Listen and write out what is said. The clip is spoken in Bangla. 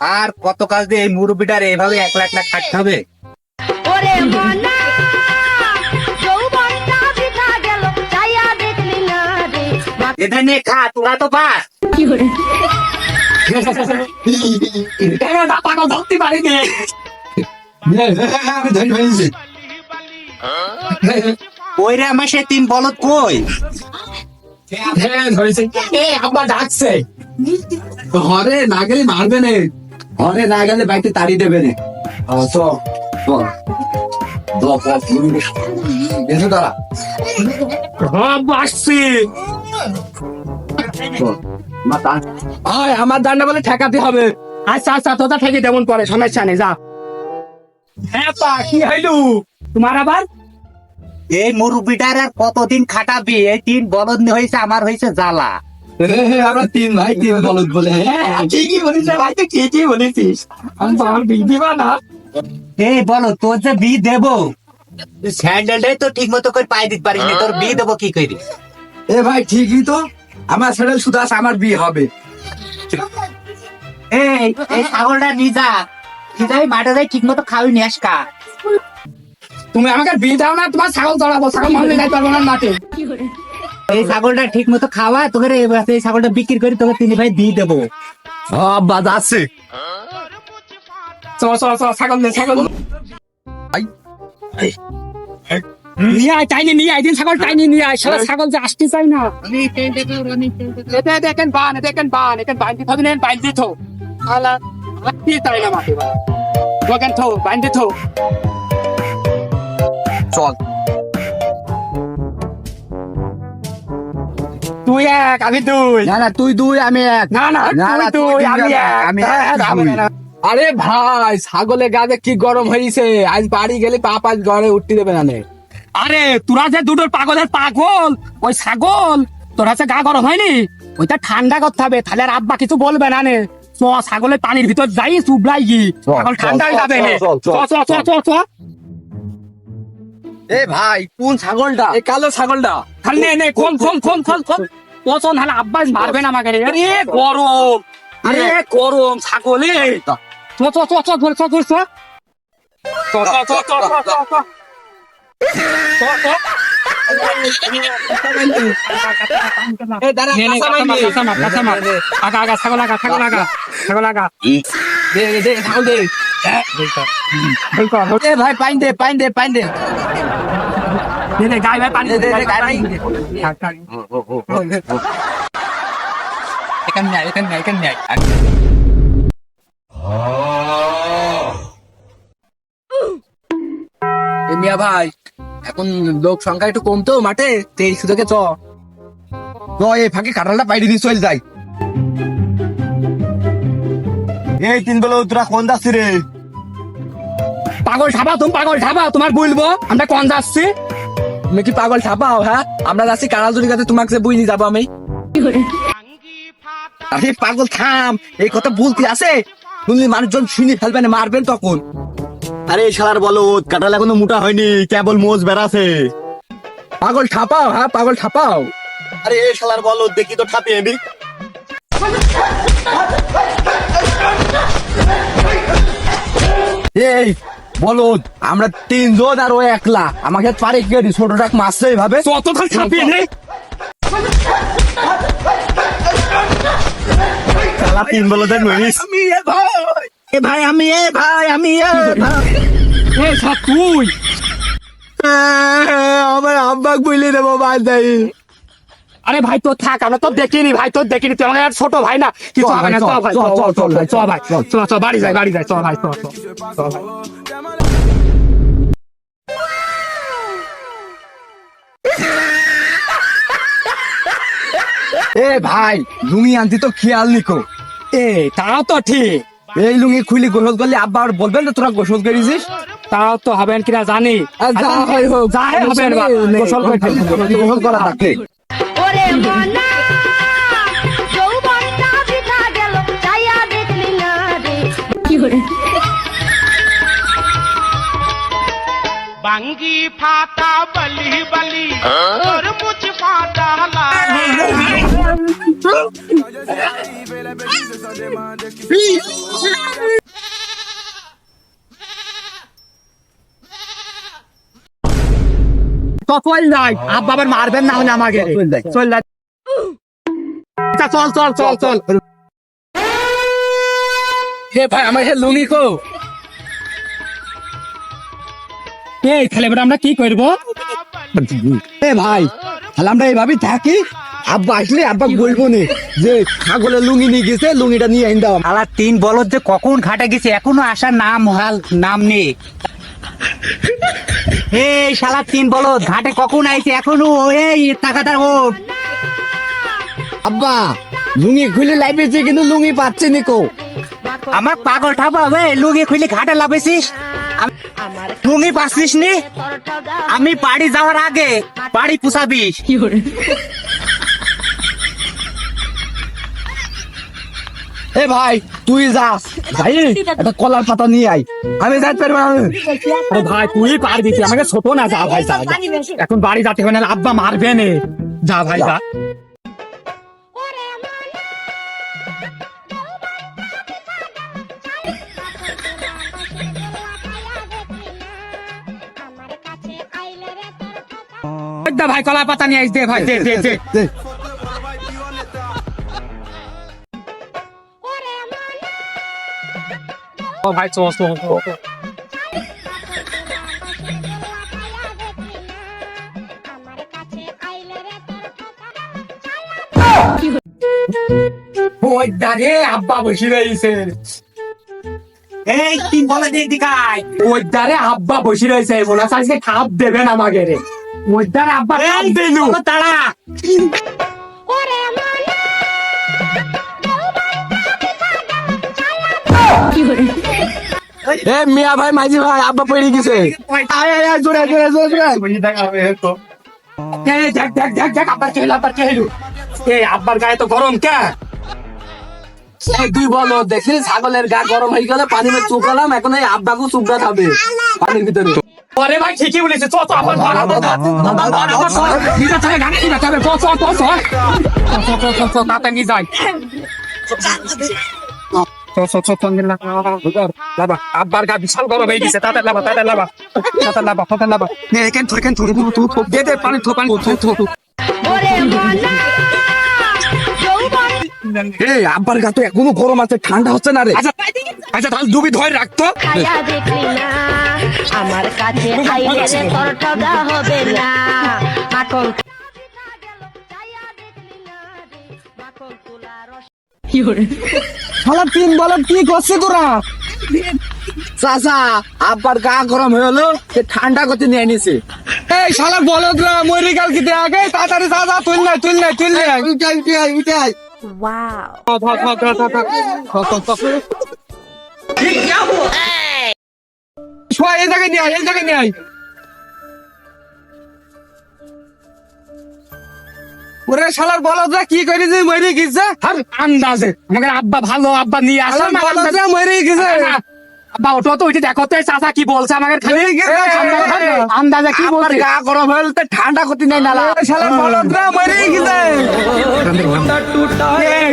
আর কত কাজ দিয়ে এই মুরব্বিটার এইভাবে এক লাখ লাখ খাটতে হবে? এখানে খা তোরা তো পাস। সে তিন বলত কই? হ্যাঁ ধরেছে। আব্বা ডাকছে। ঘরে না গেলে মারবে না। ঘরে না গেলে বাড়িতে তাড়িয়ে দেবে রে তো এসো তারা আব্বা আসছে। মাতা আয় আমার দান্ডা বলে ঠেকাতে হবে। আচ্ছা আচ্ছা তোতা ঠেকে তেমন পরে সমস্যা নেই যা। হ্যাঁ পা কি হইলু? তোমার আবার? এই মুরব্বিটার আর কতদিন খাটাবি? এই তিন বলদ হয়েছে আমার হয়েছে জ্বালা। আমরা তিন ভাই তিন বলদ বলে। হ্যাঁ ঠিকই বলেছিস ভাই তো ঠিকই বলেছিস। আমি তো আমার বিয়ে দিবা না। এই বলো তোর যে বি দেব। স্যান্ডেলটাই তো ঠিক মতো করে পায়ে দিতে পারিস নি, তোর বি দেবো কি করি এ ভাই ঠিকই তো। আমার ছেলে শুধু আছে আমার বিয়ে হবে। এই এই ছাগলটা নিজা নিজাই মাঠে যাই ঠিক মতো খাওয়াই নিয়ে আসকা তুমি আমাকে বিয়ে দাও না তোমার ছাগল চড়াবো ছাগল যাই পারব না মাঠে। এই ছাগলটা ঠিক মতো খাওয়া তোকে এই ছাগলটা বিক্রি করে তোকে তিন ভাই দিয়ে দেবো। চল ছাগল নে ছাগল নিয়ে আয় টাইনি নিয়ে আয় দিন ছাগল টাইনি নিয়ে আয়। সারা ছাগল যে আসতে চাই না। দেখেন বান দেখেন এখান আলা আসতে চাই না থো। চল। তুই এক আমি দুই। না না তুই দুই আমি এক। না না তুই তুই আমি এক। আমি হ্যাঁ, এক। আরে ভাই ছাগলের গাছে কি গরম হয়েছে। আজ বাড়ি গেলে পাপ আজ ঘরে উঠতে দেবে না। আরে তোরা যে দুটো পাগলের পাগল ওই ছাগল তোরা যে গা গরম হয়নি ওইটা ঠান্ডা করতে হবে। তাহলে আর আব্বা কিছু বলবে না নে। চ ছাগলের পানির ভিতর যাই চুবলাই গি। ছাগল ঠান্ডা হয়ে যাবে চ চ। চ চ। এ ভাই কোন ছাগলটা এ কালো ছাগলটা নে নে কম কম কম কম কম পছন্দ হলে আব্বাস মারবেন আমাকে রে আরে গরম আরে গরম ছাগলে চ চ চ চ ধর চ ধর চ চ চ চ চ চ চ আগা আগা ছাগল আগা ছাগল আগা ছাগল আগা দে দে ছাগল দে ভাই পাইন দে পাইন দে পাইন দে গায়ে ভাই। এখানে নেয়, এখানে নেয়, এখানে নেয়। এ মিয়া ভাই এখন লোক সংখ্যা একটু কম তো মাঠে তেই সুদকে চ চ এই ফাঁকে কাঁঠালটা বাইরে দিয়ে চল যাই এই তিন বেলা তোরা কোন যাচ্ছি রে? পাগল ঠাবা তুমি পাগল ঠাবা তোমার বলব আমরা কোন যাচ্ছি? তুমি কি পাগল ছাপাও হ্যাঁ? আমরা যাচ্ছি কানাজুরি কাছে তোমাকে যে বুঝনি যাব আমি। আরে পাগল থাম এই কথা বলতে আছে? শুনলি মানুষজন শুনি ফেলবেন মারবেন তখন। আরে শালার বলো কাটাল এখনও মোটা হয়নি কেবল মোজ বেড়াছে। পাগল ঠাপাও হ্যাঁ পাগল ঠাপাও আরে এ শালার বলো দেখি তো ঠাপি এমনি এই বলো আমরা তিনজন আর ও একলা। আমাকে পারে কি ছোট টাক মারছে এইভাবে? খাল ছাপিয়ে নেই শালা তিন বলো মরিস আমি এ ভাই। এ ভাই আমি এ ভাই আমি এ ভাই। এই সব তুই। আমার আব্বাক বইলে দেবো বাদ দেয় আরে ভাই তোর থাক আমরা তো দেখিনি ভাই তোর দেখিনি। তুই আমাকে আর ছোট ভাই না কিছু হবে না চল ভাই চল, চল ভাই চল ভাই চল। চল বাড়ি যাই বাড়ি যাই চল ভাই চল চল ভাই। এ ভাই লুঙ্গি আনতি তো খেয়াল নিকো। এ তাও তো ঠিক। এই লুঙ্গি খুলি গোসল করলে আব্বা আর বলবেন না তোরা গোসল করেছিস তাও তো হবেন কিনা জানি। যা হয় হোক যা হবে গোসল করে গোসল করা থাকলে বাঙ্গি ফাতা বলি বলি তোর মুঝ তো চল আব্বা আবার মারবেন না হলে আমাকে। চল আচ্ছা, চল চল চল চল। হে ভাই আমার হে লুঙ্গি কো। এই তাহলে এবার আমরা কি করব? এ ভাই তাহলে আমরা এইভাবেই থাকি? আব্বা আসলে আব্বা বলব নে যে ছাগলের লুঙ্গি নিয়ে গেছে লুঙ্গিটা নিয়ে আইন দাও। শালা তিন বলদ যে কখন ঘাটে গেছে এখনও আসার নাম হাল নাম নেই। এই শালা তিন বলদ ঘাটে কখন আইছে এখনও? এই টাকাটা ও। আব্বা লুঙ্গি খুলে লাইবেছে কিন্তু লুঙ্গি পাচ্ছে নিকো আমার পাগল ঠাপা হবে লুঙ্গি খুলে ঘাটে লাভেছিস লুঙ্গি পাচ্ছিস নি? আমি বাড়ি যাওয়ার আগে বাড়ি পুষাবিস এ ভাই তুই যাস ভাই একটা কলার পাতা নিয়ে আই আমি যাইতে পারব না। আরে ভাই তুই পারবি আমাকে ছোট না যা ভাই যা। এখন বাড়ি যাতে হবে না আব্বা মারবে নে। যা ভাই যা। দা ভাই কলা পাতা নিয়ে আইস দে ভাই দে দে দে। ও ভাই চল চল চল। আব্বা বসে রয়েছে এই তিন বলদ এদিকে আয়। ওই দাঁড়ে আব্বা বসে রয়েছে হচ্ছে আজকে খাপ দেবেন আমাকে রে ওই দাঁড়ে আব্বা দিলু তোকে তাড়া এ মিয়া ভাই মাঝি ভাই আব্বা পড়ে গেছে। আয় আয় আয় জোরে জোরে জোরে দেখ দেখ দেখ দেখ আব্বার কে হলো আব্বার কে হলো এই আব্বার গায়ে তো গরম কে? তুই বলো দেখলি ছাগলের গা গরম হয়ে গেলে পানি মে চুকালাম এখন এই আব্বাকে চুপড়া খাবে পানির ভিতরে। আরে ভাই ঠিকই বলেছে তো চ আমার তাতে যাই আব্বার গা তাতে তাতে আব্বার তো এখনও গরম আছে ঠান্ডা হচ্ছে না রে আচ্ছা আচ্ছা তাহলে ডুবি ধরে রাখতো আমার কাছে আইলে হবে না। আকল তিন বলার কি করছে তোরা? চাচা আব্বার গা গরম হয়ে হলো ঠান্ডা করতে নিয়ে নিছে। এই শালা বলদ না মরি কাল কি দেয়া তাড়াতাড়ি চাচা তুল না তুল না তুল না। উঠাই উঠাই উঠাই। ওয়াও ভাগ ভাগ ভাগ ভাগ ভাগ ভাগ ভাগ শোয়া এই জায়গায় নিয়ে আয় এই জায়গায় নিয়ে আয়। ওরে শালার বলদরা কি করেছে মরে গেছে? আর আন্দাজে। আমাকে আব্বা ভালো আব্বা নিয়ে শালার বলদরা মরে গেছে। আব্বা ওটা তো ওইটা দেখো তো চাচা কি বলছে আমাকে খালি। আন্দাজে- কি বলছে? গা গরম হয়ে তো ঠান্ডা করতে নাই নালা। শালার বলদরা মরে গেছে। এই,